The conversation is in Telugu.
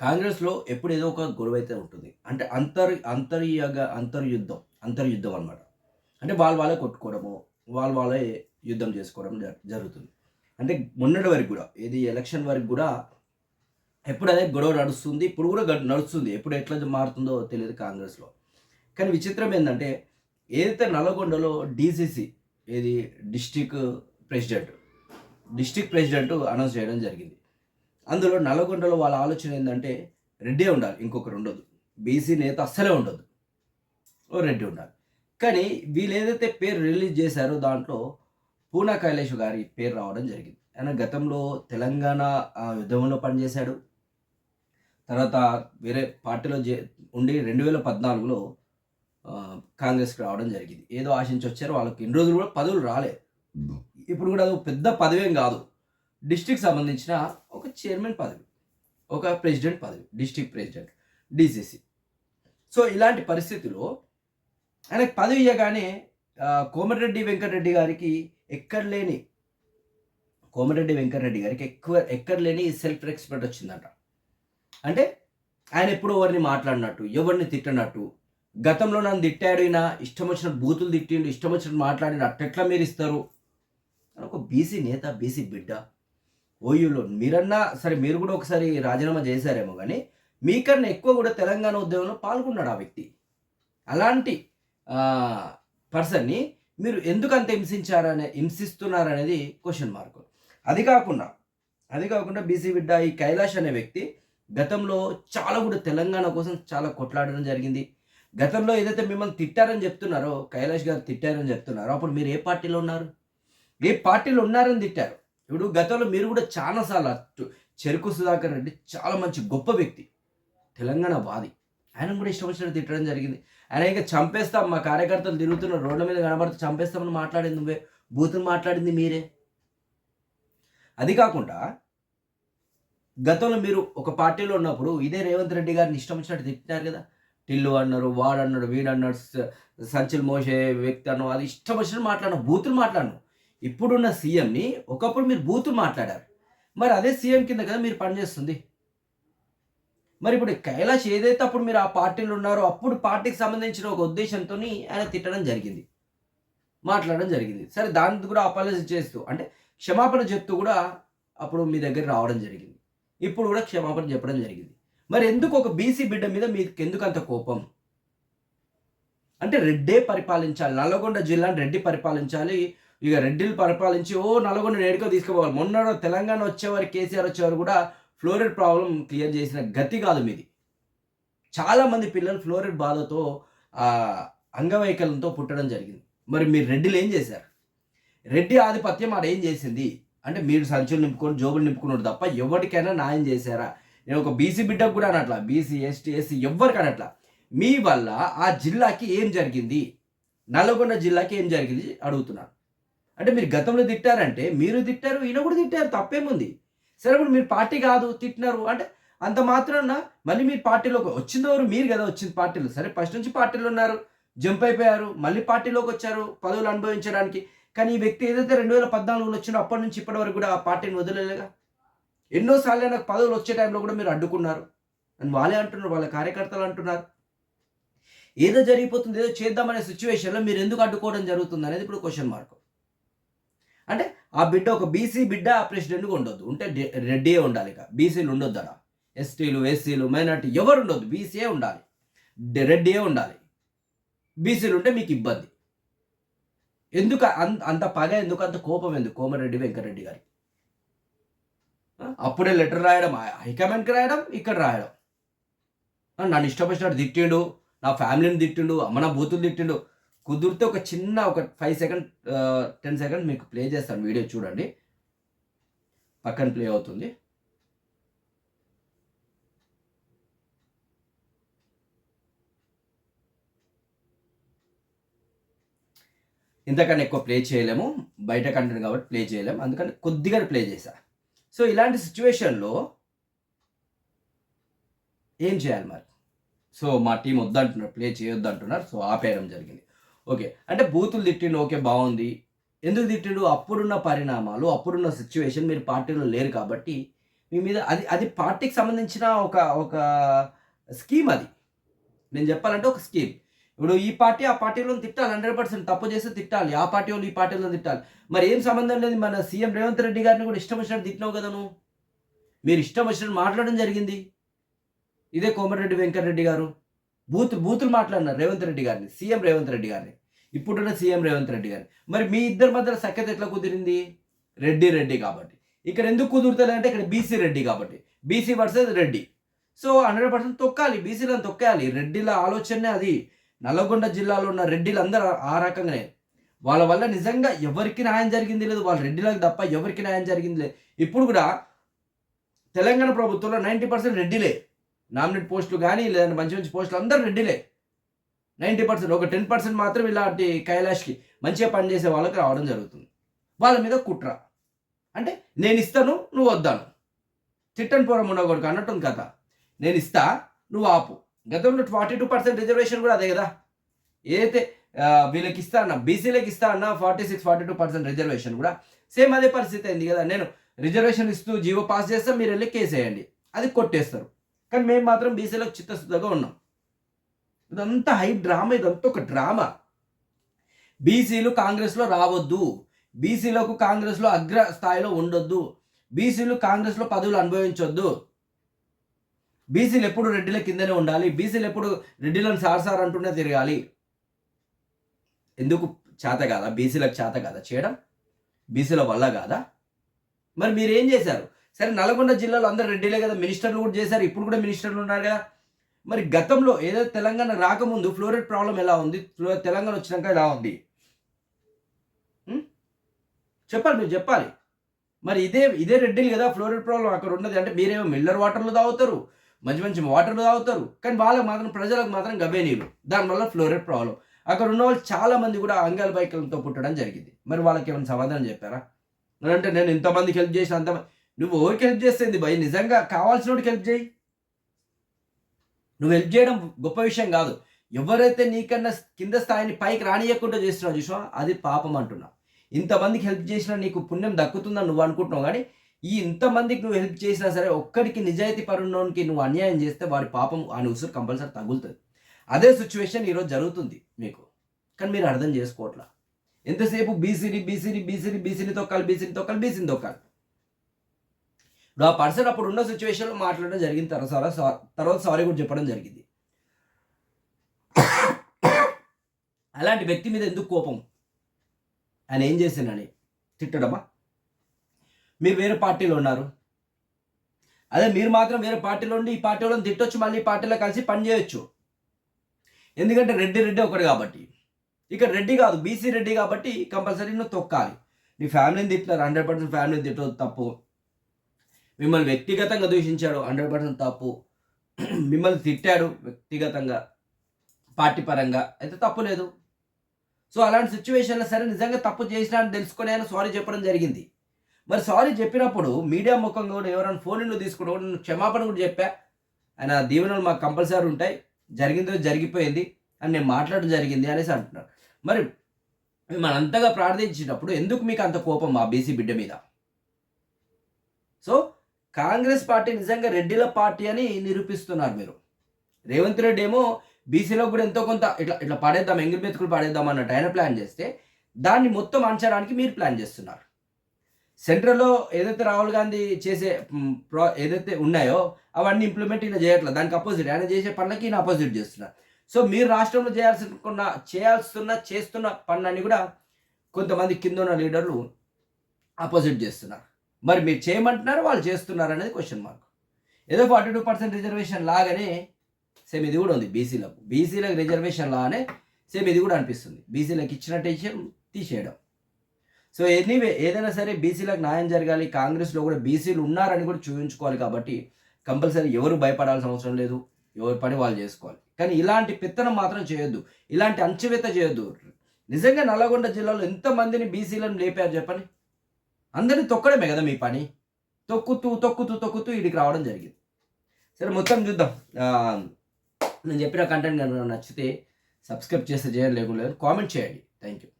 కాంగ్రెస్లో ఎప్పుడు ఏదో ఒక గొడవ అయితే ఉంటుంది. అంటే అంతర్ అంతర్యగ అంతర్యుద్ధం అంతర్యుద్ధం అనమాట అంటే వాళ్ళు వాళ్ళే కొట్టుకోవడము వాళ్ళు వాళ్ళే యుద్ధం చేసుకోవడం జ- జరుగుతుంది. అంటే మొన్నటి వరకు కూడా ఇది ఎలక్షన్ వరకు కూడా ఎప్పుడు అదే గొడవ నడుస్తుంది ఇప్పుడు కూడా నడుస్తుంది. ఎప్పుడు ఎట్లా మారుతుందో తెలియదు కాంగ్రెస్లో. కానీ విచిత్రం ఏంటంటే ఏదైతే నల్గొండలో డీసీసీ ఏది district president district president announce చేయడం జరిగింది. అందులో నల్గొండలో వాళ్ళ ఆలోచన ఏంటంటే రెడ్డే ఉండాలి ఇంకొకరు ఉండదు. బీసీ నేత అస్సలే ఉండదు. ఓ రెడ్డి ఉండాలి. కానీ వీళ్ళు ఏదైతే పేరు రిలీజ్ చేశారో దాంట్లో పూనా కైలాష్ గారి పేరు రావడం జరిగింది. ఆయన గతంలో తెలంగాణ ఉద్యమంలో పనిచేశాడు. తర్వాత వేరే పార్టీలో చే ఉండి రెండు వేల పద్నాలుగులో కాంగ్రెస్కి రావడం జరిగింది. ఏదో ఆశించి వచ్చారో వాళ్ళకి ఇన్ని రోజులు కూడా పదవులు రాలే. ఇప్పుడు కూడా అది పెద్ద పదవేం కాదు. డిస్టిక్ సంబంధించిన ఒక చైర్మన్ పదవి ఒక ప్రెసిడెంట్ పదవి డిస్టిక్ ప్రెసిడెంట్ డీసీసీ. సో ఇలాంటి పరిస్థితిలో ఆయనకు పదవి ఇవ్వగానే కోమటిరెడ్డి వెంకటరెడ్డి గారికి ఎక్కడ లేని కోమటిరెడ్డి వెంకటరెడ్డి గారికి ఎక్కువ ఎక్కడ లేని సెల్ఫ్ రెస్పెక్ట్ వచ్చిందంట. అంటే ఆయన ఎప్పుడు ఎవరిని మాట్లాడినట్టు ఎవరిని తిట్టనట్టు గతంలో నన్ను తిట్టాడు ఈయన ఇష్టం వచ్చిన బూతులు తిట్టిండు ఇష్టం వచ్చినట్టు మాట్లాడిన అట్టెట్లా మీరు ఇస్తారు? ఒక బీసీ నేత బీసీ బిడ్డ ఓయూలో మీరన్నా సరే మీరు కూడా ఒకసారి రాజీనామా చేశారేమో కానీ మీకన్నా ఎక్కువ కూడా తెలంగాణ ఉద్యమంలో పాల్గొన్నాడు ఆ వ్యక్తి. అలాంటి పర్సన్ని మీరు ఎందుకు అంత హింసించారనే హింసిస్తున్నారనేది క్వశ్చన్ మార్క్. అది కాకుండా అది కాకుండా బీసీ బిడ్డ ఈ కైలాష్ అనే వ్యక్తి గతంలో చాలా కూడా తెలంగాణ కోసం చాలా కొట్లాడడం జరిగింది. గతంలో ఏదైతే మిమ్మల్ని తిట్టారని చెప్తున్నారో కైలాష్ గారు తిట్టారని చెప్తున్నారో అప్పుడు మీరు ఏ పార్టీలో ఉన్నారు? ఏ పార్టీలో ఉన్నారని తిట్టారు? ఇప్పుడు గతంలో మీరు కూడా చాలాసార్లు అటు చెరుకు సుధాకర్ రెడ్డి చాలా మంచి గొప్ప వ్యక్తి తెలంగాణ వాది. ఆయన కూడా ఇష్టం వచ్చినట్టు తిట్టడం జరిగింది. ఆయన ఇంకా చంపేస్తాం మా కార్యకర్తలు తిరుగుతున్న రోడ్ల మీద కనబడితే చంపేస్తామని మాట్లాడింది నువ్వే. బూతులు మాట్లాడింది మీరే. అది కాకుండా గతంలో మీరు ఒక పార్టీలో ఉన్నప్పుడు ఇదే రేవంత్ రెడ్డి గారిని ఇష్టం వచ్చినట్టు తిట్టినారు కదా. టిల్లు అన్నారు వాడు అన్నాడు వీడు అన్నాడు సంచులు మోసే వ్యక్తి అన్నావు అది ఇష్టం వచ్చినట్టు మాట్లాడినావు బూతులు మాట్లాడినావు ఇప్పుడున్న సీఎంని ఒకప్పుడు మీరు బూతులు మాట్లాడారు. మరి అదే సీఎం కింద కదా మీరు పనిచేస్తుంది మరి ఇప్పుడు కైలాష్ ఏదైతే అప్పుడు మీరు ఆ పార్టీలో ఉన్నారో అప్పుడు పార్టీకి సంబంధించిన ఒక ఉద్దేశంతో ఆయన తిట్టడం జరిగింది. మాట్లాడడం జరిగింది. సరే దానికి కూడా అపాలజీ చేస్తూ అంటే క్షమాపణ చెప్తూ కూడా అప్పుడు మీ దగ్గర రావడం జరిగింది. ఇప్పుడు కూడా క్షమాపణ చెప్పడం జరిగింది. మరి ఎందుకు ఒక బీసీ బిడ్డ మీద మీకు ఎందుకు అంత కోపం? అంటే రెడ్డే పరిపాలించాలి. నల్లగొండ జిల్లాను రెడ్డి పరిపాలించాలి. ఇక రెడ్డిలు పరిపాలించి ఓ నల్గొండ నేడుకో తీసుకుపోవాలి. మొన్న తెలంగాణ వచ్చేవారు కేసీఆర్ వచ్చేవారు కూడా ఫ్లోరైడ్ ప్రాబ్లం క్లియర్ చేసిన గతి కాదు మీది. చాలామంది పిల్లలు ఫ్లోరైడ్ బాధతో అంగవైకల్యంతో పుట్టడం జరిగింది. మరి మీరు రెడ్డిలు ఏం చేశారు? రెడ్డి ఆధిపత్యం ఆడ ఏం చేసింది? అంటే మీరు సంచులు నింపుకొని జోబులు నింపుకున్నాడు తప్ప ఎవరికైనా న్యాయం చేశారా? నేను ఒక బీసీ బిడ్డకు కూడా అనట్లా బీసీ ఎస్టీ ఎస్సీ ఎవ్వరికి అనట్లా. మీ వల్ల ఆ జిల్లాకి ఏం జరిగింది? నల్గొండ జిల్లాకి ఏం జరిగింది? అడుగుతున్నాను. అంటే మీరు గతంలో తిట్టారంటే మీరు తిట్టారు ఈయన కూడా తిట్టారు తప్పేముంది? సరే ఇప్పుడు మీరు పార్టీ కాదు తిట్టినారు అంటే అంత మాత్రాన మళ్ళీ మీరు పార్టీలోకి వచ్చిందెవరు మీరు కదా వచ్చింది పార్టీలో. సరే ఫస్ట్ నుంచి పార్టీలో ఉన్నారు జంప్ అయిపోయారు మళ్ళీ పార్టీలోకి వచ్చారు పదవులు అనుభవించడానికి. కానీ ఈ వ్యక్తి ఏదైతే రెండు వేల పద్నాలుగులో వచ్చినో అప్పటి నుంచి ఇప్పటి వరకు కూడా ఆ పార్టీని వదిలేలేగా ఎన్నోసార్లు నాకు పదవులు వచ్చే టైంలో కూడా మీరు అడ్డుకున్నారు. అని వాళ్ళే అంటున్నారు వాళ్ళ కార్యకర్తలు అంటున్నారు. ఏదో జరిగిపోతుంది ఏదో చేద్దామనే సిచ్యువేషన్లో మీరు ఎందుకు అడ్డుకోవడం జరుగుతుంది అనేది ఇప్పుడు క్వశ్చన్ మార్క్ అంటే ఆ బిడ్డ ఒక బీసీ బిడ్డ ఆ ప్రెసిడెంట్గా ఉండొద్దు. ఉంటే డి- రెడ్డియే ఉండాలి ఇక. బీసీలు ఉండొద్దు అలా. ఎస్టీలు ఎస్సీలు మైనార్టీ ఎవరు ఉండొద్దు బీసీయే ఉండాలి. డి- రెడ్డియే ఉండాలి. బీసీలు ఉంటే మీకు ఇబ్బంది. ఎందుకు అంత అంత పగ ఎందుకు? అంత కోపం ఎందుకు? కోమరెడ్డి వెంకరెడ్డి గారి. అప్పుడే లెటర్ రాయడం. హైకమాండ్కి రాయడం ఇక్కడ రాయడం. నన్ను ఇష్టపడినట్టు తిట్టిండు. నా ఫ్యామిలీని తిట్టిండు. అమ్మ నా బూతులు తిట్టిండు. కుదిరితే ఒక చిన్న ఒక ఫైవ్ సెకండ్ టెన్ సెకండ్ మీకు ప్లే చేస్తాను వీడియో చూడండి. పక్కన ప్లే అవుతుంది. ఇంతకన్నా ఎక్కువ ప్లే చేయలేము. బయట కంటెంట్ కాబట్టి ప్లే చేయలేము. అందుకని కొద్దిగా ప్లే చేశా. సో ఇలాంటి సిచ్యువేషన్లో ఏం చేయాలి మరి? సో మా టీం వద్దంటున్నారు ప్లే చేయొద్దు అంటున్నారు సో ఆపేయడం జరిగింది. ఓకే. అంటే బూతులు తిట్టిండు ఓకే బాగుంది. ఎందుకు తిట్టిండు? అప్పుడున్న పరిణామాలు అప్పుడున్న సిచ్యువేషన్ మీరు పార్టీలో లేరు కాబట్టి మీ మీద అది అది పార్టీకి సంబంధించిన ఒక ఒక స్కీమ్ అది. నేను చెప్పాలంటే ఒక స్కీమ్ ఇప్పుడు ఈ పార్టీ ఆ పార్టీలో తిట్టాలి హండ్రెడ్ పర్సెంట్ తప్పు చేస్తే తిట్టాలి. ఆ పార్టీ వాళ్ళు ఈ పార్టీలో తిట్టాలి. మరి ఏం సంబంధం లేదు మన సీఎం రేవంత్ రెడ్డి గారిని కూడా ఇష్టం వచ్చినట్టు తిట్టినావు కదా నువ్వు? మీరు ఇష్టం వచ్చినట్టు మాట్లాడడం జరిగింది. ఇదే కోమటిరెడ్డి వెంకటరెడ్డి గారు. బూత్ బూతులు మాట్లాడినారు రేవంత్ రెడ్డి గారిని సీఎం రేవంత్ రెడ్డి గారిని. ఇప్పుడున్న సీఎం రేవంత్ రెడ్డి గారిని. మరి మీ ఇద్దరి మధ్యలో సఖ్యత ఎట్లా కుదిరింది? రెడ్డి రెడ్డి కాబట్టి. ఇక్కడ ఎందుకు కుదురుతుంది అంటే ఇక్కడ బీసీ రెడ్డి కాబట్టి. BC versus Reddy. So hundred percent తొక్కాలి బీసీలను తొక్కాలి రెడ్డిల ఆలోచనే అది. నల్లగొండ జిల్లాలో ఉన్న రెడ్డిలు అందరూ ఆ రకంగానే. వాళ్ళ వల్ల నిజంగా ఎవరికి న్యాయం జరిగింది లేదు వాళ్ళ రెడ్డిలకు తప్ప ఎవరికి న్యాయం జరిగింది లేదు. ఇప్పుడు కూడా తెలంగాణ ప్రభుత్వంలో నైంటీ పర్సెంట్ రెడ్డిలే. నామినేట్ పోస్టులు కానీ లేదంటే మంచి మంచి పోస్టులు అందరూ రెడ్డిలే. నైంటీ పర్సెంట్ ఒక టెన్ పర్సెంట్ మాత్రం ఇలాంటి కైలాష్కి మంచిగా పనిచేసే వాళ్ళకి రావడం జరుగుతుంది. వాళ్ళ మీద కుట్ర. అంటే నేను ఇస్తాను నువ్వు వద్దాను. తిట్టని పూర్వం ఉండకూడదు అన్నట్టుంది కథ. నేను ఇస్తా నువ్వు ఆపు. గతంలో ఫార్టీ టూ పర్సెంట్ రిజర్వేషన్ కూడా అదే కదా. ఏదైతే వీళ్ళకి ఇస్తా అన్న బీసీలకు ఇస్తా అన్న forty six forty two percent reservation కూడా సేమ్ అదే పరిస్థితి అయింది కదా. నేను రిజర్వేషన్ ఇస్తూ జీవో పాస్ చేస్తే మీరు వెళ్ళి కేసు వేయండి. అది కొట్టేస్తారు. కానీ మేము మాత్రం బీసీలకు చిత్తశుద్ధగా ఉన్నాం. ఇదంతా హై డ్రామా ఇదంతా ఒక డ్రామా. బీసీలు కాంగ్రెస్లో రావద్దు. బీసీలకు కాంగ్రెస్లో అగ్ర స్థాయిలో ఉండొద్దు. బీసీలు కాంగ్రెస్లో పదవులు అనుభవించొద్దు. బీసీలు ఎప్పుడు రెడ్డిల కిందనే ఉండాలి. బీసీలు ఎప్పుడు రెడ్డిలను సార్ సార్ అంటూనే తిరగాలి. ఎందుకు చేత కాదా? బీసీలకు చేత కాదా? చేయడం? బీసీల వల్ల కాదా? మరి మీరు ఏం చేశారు? సరే నల్గొండ జిల్లాలో అందరు రెడ్డిలే కదా మినిస్టర్లు కూడా చేశారు ఇప్పుడు కూడా మినిస్టర్లు ఉన్నారు కదా. మరి గతంలో ఏదో తెలంగాణ రాకముందు ఫ్లోరైడ్ ప్రాబ్లం ఎలా ఉంది? తెలంగాణ వచ్చినాక ఎలా ఉంది? చెప్పాలి మీరు చెప్పాలి. మరి ఇదే ఇదే రెడ్డిలు కదా ఫ్లోరైడ్ ప్రాబ్లం అక్కడ ఉన్నది. అంటే మీరేమో మిల్లర్ వాటర్లు తాగుతారు మంచి మంచి వాటర్లు తాగుతారు కానీ వాళ్ళకి మాత్రం ప్రజలకు మాత్రం గవే నీళ్ళు. దానివల్ల ఫ్లోరైడ్ ప్రాబ్లం. అక్కడ ఉన్న వాళ్ళు చాలా మంది కూడా అంగాల బైకులతో పుట్టడం జరిగింది. మరి వాళ్ళకి ఏమైనా సమాధానం చెప్పారా? అంటే నేను ఇంతమందికి హెల్ప్ చేసిన అంత నువ్వు ఎవరికి హెల్ప్ చేస్తుంది భయ్. నిజంగా కావాల్సినోడికి హెల్ప్ చేయి. నువ్వు హెల్ప్ చేయడం గొప్ప విషయం కాదు. ఎవరైతే నీకన్నా కింద స్థాయిని పైకి రానియకుండా చేస్తున్నావు చూసావా అది పాపం అంటున్నా ఇంతమందికి హెల్ప్ చేసినా నీకు పుణ్యం దక్కుతుందని నువ్వు అనుకుంటున్నావు కానీ ఈ ఇంతమందికి నువ్వు హెల్ప్ చేసినా సరే ఒక్కడికి నిజాయితీ పరుణోనికి నువ్వు అన్యాయం చేస్తే వాడి పాపం అని ఉసురు కంపల్సరీ తగులుతుంది. అదే సిచ్యువేషన్ ఈరోజు జరుగుతుంది మీకు. కానీ మీరు అర్థం చేసుకోవట్లా. ఎంతసేపు బీసీని బీసీని బీసీని బీసీని తొక్కాలి బీసీని తొక్కాలి బీసీని తొక్కాలి. ఇప్పుడు ఆ పర్సన్ అప్పుడు ఉన్న సిచ్యువేషన్లో మాట్లాడడం జరిగింది తర్వాత సా- తర్వాత సారీ కూడా చెప్పడం జరిగింది. అలాంటి వ్యక్తి మీద ఎందుకు కోపం? ఆయన ఏం చేశానని తిట్టడమా? మీరు వేరే పార్టీలో ఉన్నారు. అదే మీరు మాత్రం వేరే పార్టీలో ఉండి ఈ పార్టీ వాళ్ళని తిట్టొచ్చు మళ్ళీ ఈ పార్టీలో కలిసి పని చేయొచ్చు. ఎందుకంటే రెడ్డి రెడ్డి ఒకటి కాబట్టి. ఇక్కడ రెడ్డి కాదు బీసీ రెడ్డి కాబట్టి కంపల్సరీ నువ్వు తొక్కాలి. నీ ఫ్యామిలీని తిట్టినారు హండ్రెడ్ పర్సెంట్ ఫ్యామిలీని తిట్టదు తప్పు. మిమ్మల్ని వ్యక్తిగతంగా దూషించాడు హండ్రెడ్ పర్సెంట్ తప్పు. మిమ్మల్ని తిట్టాడు వ్యక్తిగతంగా పార్టీ పరంగా అయితే తప్పు లేదు. సో అలాంటి సిచ్యువేషన్లో సరే నిజంగా తప్పు చేసినా అని తెలుసుకొని ఆయన సారీ చెప్పడం జరిగింది. మరి సారీ చెప్పినప్పుడు మీడియా ముఖంగా కూడా ఎవరైనా ఫోన్లు తీసుకుని కూడా నేను క్షమాపణ కూడా చెప్పా. ఆయన దీవెనలు మాకు కంపల్సరీ ఉంటాయి. జరిగిందో జరిగిపోయింది అని నేను మాట్లాడడం జరిగింది అనేసి అంటున్నారు. మరి మిమ్మల్ని అంతగా ప్రార్థించినప్పుడు ఎందుకు మీకు అంత కోపం మా బీసీ బిడ్డ మీద? సో కాంగ్రెస్ పార్టీ నిజంగా రెడ్డిల పార్టీ అని నిరూపిస్తున్నారు మీరు. రేవంత్ రెడ్డి ఏమో బీసీలో కూడా ఎంతో కొంత ఇట్లా ఇట్లా పడేద్దాం ఎంగిల్ మెతుకులు పడేద్దాం అన్నట్టు ఆయన ప్లాన్ చేస్తే దాన్ని మొత్తం అంచడానికి మీరు ప్లాన్ చేస్తున్నారు. సెంట్రల్లో ఏదైతే రాహుల్ గాంధీ చేసే ప్రా ఏదైతే ఉన్నాయో అవన్నీ ఇంప్లిమెంట్ ఈయన చేయట్లేదు దానికి అపోజిట్ ఆయన చేసే పనులకి ఈయన అపోజిట్ చేస్తున్నారు. సో మీరు రాష్ట్రంలో చేయాల్సిన చేయాల్సిన చేస్తున్న పనులన్నీ కూడా కొంతమంది కింద ఉన్న లీడర్లు అపోజిట్ చేస్తున్నారు. మరి మీరు చేయమంటున్నారు? వాళ్ళు చేస్తున్నారు అనేది క్వశ్చన్ మార్క్ ఏదో ఫార్టీ టూ పర్సెంట్ రిజర్వేషన్ లాగానే సేమ్ ఇది కూడా ఉంది బీసీలకు బీసీలకు రిజర్వేషన్ లాగానే సేమ్ ఇది కూడా అనిపిస్తుంది. బీసీలకు ఇచ్చిన టెన్షన్ తీసేయడం. సో ఎనీవే ఏదైనా సరే బీసీలకు న్యాయం జరగాలి. కాంగ్రెస్లో కూడా బీసీలు ఉన్నారని కూడా చూపించుకోవాలి కాబట్టి కంపల్సరీ ఎవరు భయపడాల్సిన అవసరం లేదు. ఎవరి పని వాళ్ళు చేసుకోవాలి. కానీ ఇలాంటి పెత్తనం మాత్రం చేయొద్దు. ఇలాంటి అంచువేత చేయొద్దు. నిజంగా నల్లగొండ జిల్లాలో ఎంతమందిని బీసీలను లేపారు చెప్పండి? అందరినీ తొక్కడమే కదా మీ పని. తొక్కుతూ తొక్కుతూ తొక్కుతూ ఇడికి రావడం జరిగింది. సరే మొత్తం చూద్దాం. నేను చెప్పిన కంటెంట్ కనుక నచ్చితే సబ్స్క్రైబ్ చేస్తే చేయండి లేకుండా కామెంట్ చేయండి. Thank you